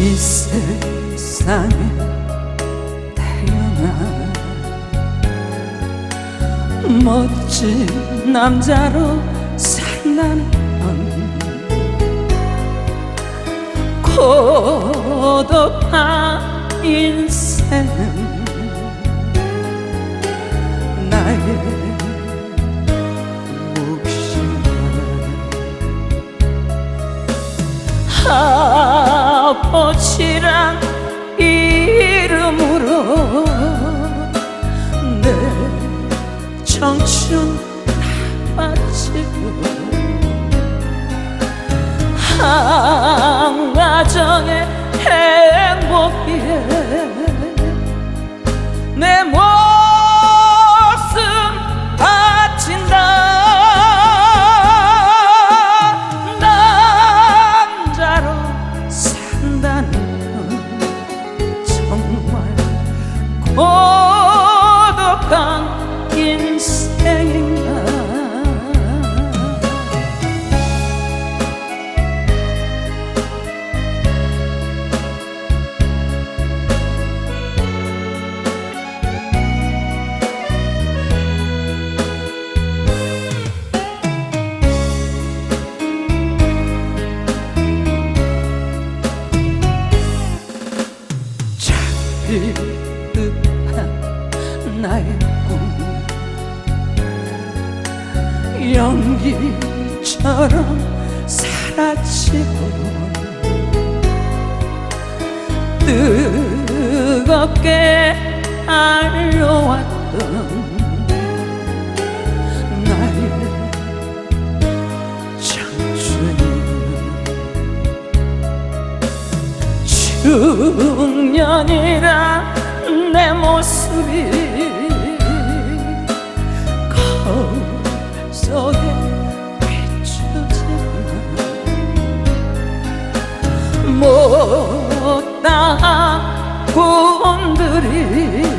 Jestem é w 멋진 남자로 살라는 고독한 인생. 나의 몫이야 아버지란 한 가정의 행복에 내 목숨 바친다. 남자로 산다는 건 정말 고독한 잡히듯한 나의 꿈. 연기처럼 사라지고 뜨겁게 알려왔 중년이란내 모습이 거울 속에 비추지만 못다한 구원들이